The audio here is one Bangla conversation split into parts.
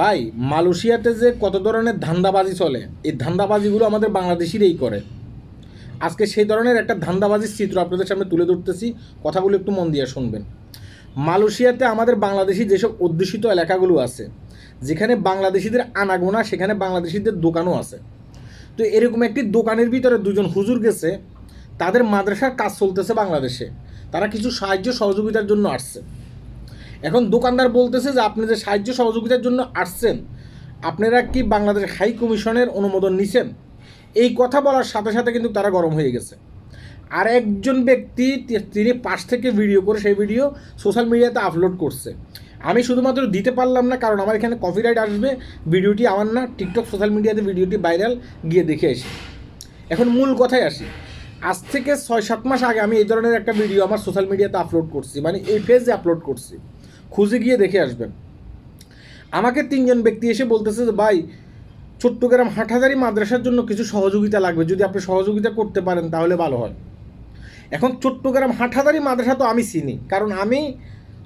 ভাই, মালয়েশিয়াতে যে কত ধরনের ধান্দাবাজি চলে, এই ধান্দাবাজিগুলো আমাদের বাংলাদেশিরাই করে। আজকে সেই ধরনের একটা ধান্দাবাজির চিত্র আপনাদের সামনে তুলে ধরতেছি কথাগুলো একটু মন দিয়ে শুনবেন। মালয়েশিয়াতে আমাদের বাংলাদেশি যেসব অধ্যুষিত এলাকাগুলো আছে, যেখানে বাংলাদেশিদের আনাগোনা, সেখানে বাংলাদেশিদের দোকানও আছে। তো এরকম একটি দোকানের ভিতরে দুজন হুজুর গেছে, তাদের মাদ্রাসার কাজ চলতেছে বাংলাদেশে। তারা কিছু সাহায্য সহযোগিতার জন্য আসছে। এখন দোকানদার বলতেছে যে আপনি যে সাহায্য সহযোগিতার জন্য আসছেন, আপনারা কি বাংলাদেশ হাই কমিশনের অনুমোদন নিছেন? এই কথা বলার সাথে সাথে কিন্তু তারা গরম হয়ে গেছে। আর একজন ব্যক্তি তিনি পাশ থেকে ভিডিও করে সেই ভিডিও সোশ্যাল মিডিয়াতে আপলোড করছে। আমি শুধুমাত্র দিতে পারলাম না, কারণ আমার এখানে কপিরাইট আসবে, ভিডিওটি আমার না, টিকটক সোশ্যাল মিডিয়াতে ভিডিওটি ভাইরাল গিয়ে দেখে এসে এখন মূল কথায় আসি। আজ থেকে ছয় সাত মাস আগে আমি এই ধরনের একটা ভিডিও আমার সোশ্যাল মিডিয়াতে আপলোড করছি মানে এই পেজে আপলোড করছি। খুঁজে গিয়ে দেখে আসবেন। আমাকে তিনজন ব্যক্তি এসে বলতেছে যে, ভাই, চট্টগ্রাম হাটহাজারি মাদ্রাসার জন্য কিছু সহযোগিতা লাগবে। যদি আপনি সহযোগিতা করতে পারেন, তাহলে ভালো হয়। এখন চট্টগ্রাম হাটহাজারি মাদ্রাসা তো আমি চিনি, কারণ আমি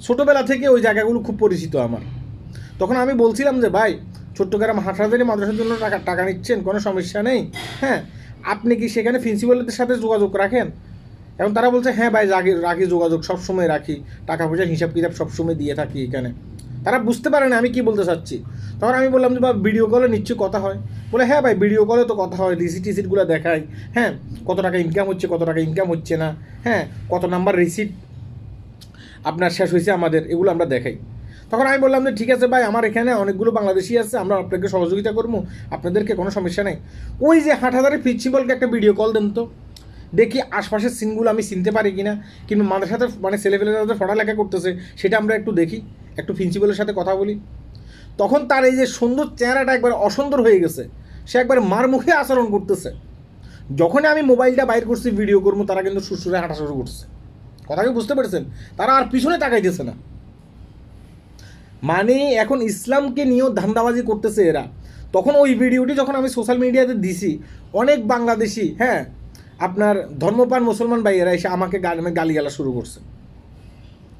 ছোটোবেলা থেকে ওই জায়গাগুলো খুব পরিচিত আমার। তখন আমি বলছিলাম যে, ভাই, চট্টগ্রাম হাটহাজারি মাদ্রাসার জন্য টাকা টাকা নিচ্ছেন, কোনো সমস্যা নেই। হ্যাঁ আপনি কি সেখানে প্রিন্সিপালদের সাথে যোগাযোগ রাখেন? এখন তারা বলছে হ্যাঁ ভাই রাখি রাখি যোগাযোগ সবসময় রাখি। টাকা পয়সার হিসাব কিতাব সবসময় দিয়ে থাকি এখানে। তারা বুঝতে পারে না আমি কি বলতে চাচ্ছি। তখন আমি বললাম যে বা ভিডিও কলে নিশ্চয়ই কথা হয়। বলে হ্যাঁ ভাই ভিডিও কলে তো কথা হয় রিসিট টিসিটগুলো দেখায় হ্যাঁ কত টাকা ইনকাম হচ্ছে, কত টাকা ইনকাম হচ্ছে না। হ্যাঁ কত নাম্বার রিসিট আপনার শেষ হয়েছে, আমাদের, এগুলো আমরা দেখাই। তখন আমি বললাম যে, ঠিক আছে ভাই, আমার এখানে অনেকগুলো বাংলাদেশি আছে, আমরা আপনাকে সহযোগিতা করব, আপনাদেরকে কোনো সমস্যা নেই। ওই যে হাটহাজারি প্রিন্সিপালকে একটা ভিডিও কল দেন তো। দেখি আশপাশের সিনগুলো আমি চিনতে পারি কি না কিংবা মাদের সাথে মানে ছেলেপেলেরা যাদের পড়ালেখা করতেছে, সেটা আমরা একটু দেখি, একটু প্রিন্সিপালের সাথে কথা বলি। তখন তার এই যে সুন্দর চেহারাটা একবার অসুন্দর হয়ে গেছে, সে একবার মার মুখে আচরণ করতেছে। যখনই আমি মোবাইলটা বাইর করছি ভিডিও করব, তারা কিন্তু সুসুরে হাঁটা শুরু করছে কথা কি বুঝতে পেরেছেন? তারা আর পিছনে তাকাইতেছে না। মানে এখন ইসলামকে নিয়েও ধান্দাবাজি করতেছে এরা। তখন ওই ভিডিওটি যখন আমি সোশ্যাল মিডিয়াতে দিছি, অনেক বাংলাদেশি হ্যাঁ আপনার ধর্মপান মুসলমান ভাইয়েরা এসে আমাকে গালি গালিগালা শুরু করছে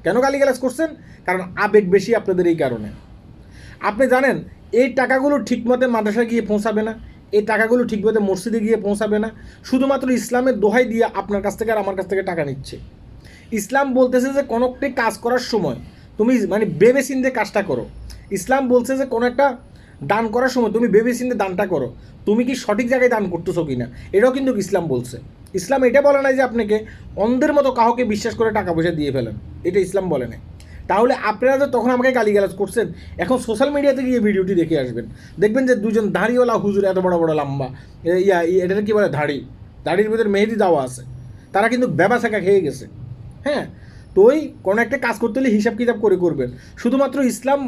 কেন গালিগালাজ করছেন? কারণ আবেগ বেশি আপনাদের এই কারণে। আপনি জানেন, এই টাকাগুলো ঠিকমতো মাদ্রাসায় গিয়ে পৌঁছাবে না, এই টাকাগুলো ঠিকমতো মসজিদে গিয়ে পৌঁছাবে না, শুধুমাত্র ইসলামের দোহাই দিয়ে আপনার কাছ থেকে আর আমার কাছ থেকে টাকা নিচ্ছে। ইসলাম বলতেছে যে কোনো একটি কাজ করার সময় তুমি মানে ভেবে চিন্তে কাজটা করো। ইসলাম বলছে যে কোনো একটা দান করার সময় তুমি ভেবে চিন্তে দানটা করো। তুমি কি সঠিক জায়গায় দান করতেছো কি না এটাও কিন্তু ইসলাম বলছে। ইসলাম এটা বলে না যে আপনাকে অন্ধের মতো কাউকে বিশ্বাস করে টাকা পয়সা দিয়ে ফেলেন। এটা ইসলাম বলে না তাহলে আপনারা তো তখন আমাকে গালিগালাজ করছেন, এখন সোশ্যাল মিডিয়াতে গিয়ে ভিডিওটি দেখে আসবেন। দেখবেন যে দুজন দাড়িওয়ালা হুজুর এত বড় বড় লম্বা ইয়া এটাকে কি বলে দাড়ি দাড়ির ভিতরে মেহেদি দেওয়া আছে। তারা কিন্তু ব্যবসাকা খেয়ে গেছে। হ্যাঁ? তো ওই কোনো একটা কাজ করতে হলে হিসাব কিতাব করে করবেন। শুধুমাত্র ইসলাম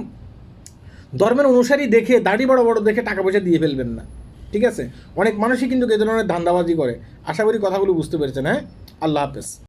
ধর্মের অনুসারী দেখে, দাড়ি বড় বড় দেখে টাকা পয়সা দিয়ে ফেলবেন না। ঠিক আছে? অনেক মানুষই কিন্তু এ ধরনের ধান্দাবাজি করে। আশা করি কথাগুলো বুঝতে পেরেছেন হ্যাঁ? আল্লাহ হাফেজ।